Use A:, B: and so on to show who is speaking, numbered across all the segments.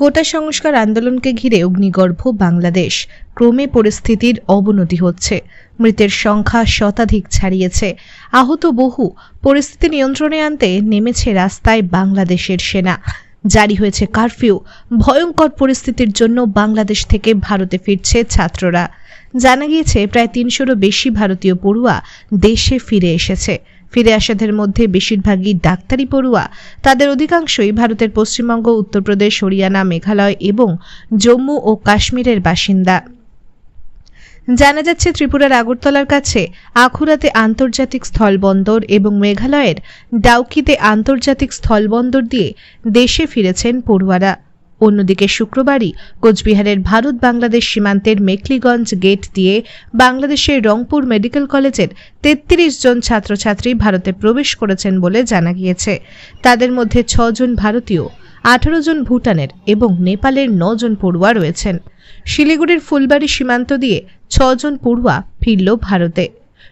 A: কোটা সংস্কার আন্দোলনকে ঘিরে অগ্নিগর্ভ বাংলাদেশ। ক্রমে পরিস্থিতির অবনতি হচ্ছে। মৃতের সংখ্যা শতাধিক ছাড়িয়েছে। আহত বহু। পরিস্থিতি নিয়ন্ত্রণে আনতে নেমেছে রাস্তায় বাংলাদেশের সেনা। জারি হয়েছে কারফিউ। ভয়ঙ্কর পরিস্থিতির জন্য বাংলাদেশ থেকে ভারতে ফিরছে ছাত্ররা। জানা গিয়েছে, প্রায় তিনশোরও বেশি ভারতীয় পড়ুয়া দেশে ফিরে এসেছে। ফিরে আসাদের মধ্যে বেশিরভাগই ডাক্তারি পড়ুয়া। তাদের অধিকাংশই ভারতের পশ্চিমবঙ্গ, উত্তরপ্রদেশ, হরিয়ানা, মেঘালয় এবং জম্মু ও কাশ্মীরের বাসিন্দা। জানা যাচ্ছে, ত্রিপুরার আগরতলার কাছে আখুরাতে আন্তর্জাতিক স্থলবন্দর এবং মেঘালয়ের ডাউকিতে আন্তর্জাতিক স্থলবন্দর দিয়ে দেশে ফিরেছেন পড়ুয়ারা। অন্যদিকে শুক্রবারই কোচবিহারের ভারত বাংলাদেশ সীমান্তের মেকলিগঞ্জ গেট দিয়ে বাংলাদেশের রংপুর মেডিকেল কলেজের তেত্রিশ জন ছাত্রছাত্রী ভারতে প্রবেশ করেছেন বলে জানা গিয়েছে। তাদের মধ্যে ছজন ভারতীয়, আঠারো জন ভুটানের এবং নেপালের নজন পড়ুয়া রয়েছেন। শিলিগুড়ির ফুলবাড়ি সীমান্ত দিয়ে ছজন পড়ুয়া ফিরল ভারতে।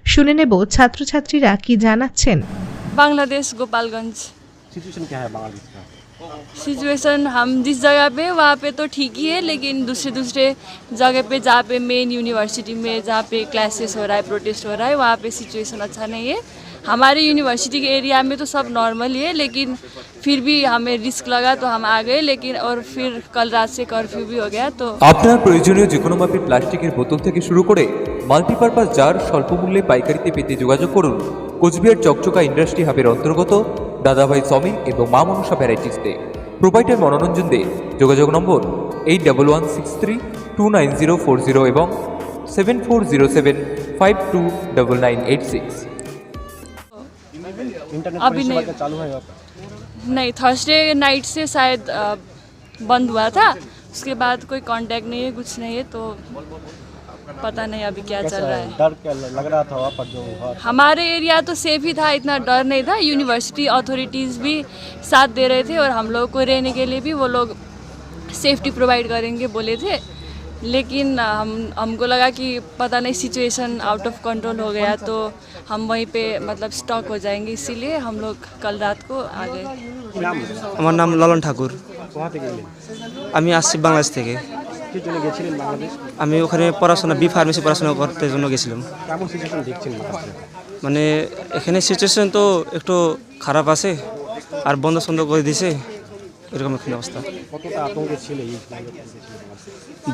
A: শুনে নেব ছাত্রছাত্রীরা কি জানাচ্ছেন।
B: বাংলাদেশ গোপালগঞ্জ।
C: सिचुएशन क्या है बांग्लादेश का
B: सिचुएशन हम जिस जगह पे वहाँ पे तो ठीक ही है लेकिन दूसरे दूसरे जगह पे जहाँ पे मेन यूनिवर्सिटी में जहाँ पे क्लासेस हो रहा है प्रोटेस्ट हो रहा है वहाँ पे सिचुएशन अच्छा नहीं है हमारे यूनिवर्सिटी के एरिया में तो सब नॉर्मल ही है लेकिन फिर भी हमें रिस्क लगा तो हम आ गए लेकिन और फिर कल रात से कर्फ्यू भी हो गया तो
D: আপনার প্রয়োজনীয় যে কোনো মাপের প্লাস্টিকের বোতল থেকে শুরু করে মাল্টিপারপাস জার স্বল্প মূল্যে পাইকারিতে পেতে যোগাযোগ করুন কোচবিহার চকচকা ইন্ডাস্ট্রি হাবের অন্তর্গত দাদাভাই সমি এবং মা মনসা ভ্যারাইটিসতে প্রোভাইডার মনোরঞ্জন দে যোগাযোগ নম্বর eight double one six three two nine zero four zero এবং seven four zero seven five two double nine eight six
C: internet
B: अभी
C: परिसेवा
B: नहीं।
C: क्या चालू है आपका
B: नहीं थर्सडे नाइट से शायद अ, बंद हुआ था उसके बाद कोई कांटेक्ट नहीं है कुछ नहीं है तो पता नहीं अभी क्या चल
C: कैसा
B: रहा
C: है
B: है
C: डर क्या लग रहा था वहाँ पर जो हुआ
B: हमारे एरिया तो सेफ ही था इतना डर नहीं था यूनिवर्सिटी अथॉरिटीज़ भी साथ दे रहे थे और हम लोग को रहने के लिए भी वो लोग सेफ्टी प्रोवाइड करेंगे बोले थे लेकिन हम हमको लगा कि पता नहीं सिचुएशन आउट ऑफ कंट्रोल हो गया तो हम वहीं पे मतलब स्टॉक हो जाएंगे इसीलिए हम लोग कल रात को आ गए
C: কি নাম
E: আমার নাম ললন ঠাকুর
C: কোথা থেকে গেলেন
E: আমি আসছি বাংলাদেশ থেকে
C: কি জন্য গেছিলেন বাংলাদেশ?
E: আমি ওখানে পড়াশোনা বি ফার্মেসি পড়াশোনা করতে জন্য গেছিলাম।
C: কেমন সিচুয়েশন দেখছেন
E: মানে এখানে সিচুয়েশন তো একটু খারাপ আছে আর বন্ধ সন্ধ করে দিছে এরকম একটা অবস্থা?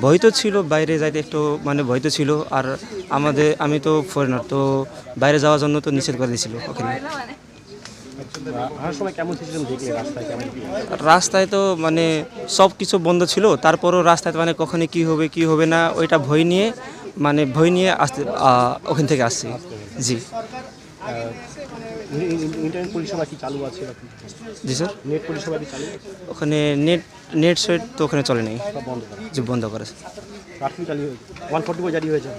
E: ভয় তো ছিল বাইরে যাইতে একটু মানে ভয় তো ছিল আর আমাদের আমি তো ফরেনার তো বাইরে যাওয়ার জন্য তো নিষেধ করে দিয়েছিল ওখানে।
C: রাস্তায়
E: তো মানে সব কিছু বন্ধ ছিল তারপরও রাস্তায় মানে কখনই কি হবে কি হবে না ওইটা ভয় নিয়ে মানে ভয় নিয়ে আসতে ওখান থেকে আসছি। জি। স্যার? ওখানে নেট নেট সেট তো ওখানে চলে নেই।
C: বন্ধ করা।
E: করেছে
C: জারি হয়েছে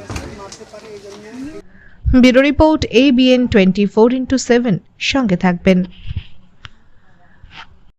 A: bureau report ABN twenty four into seven সঙ্গে থাকবেন।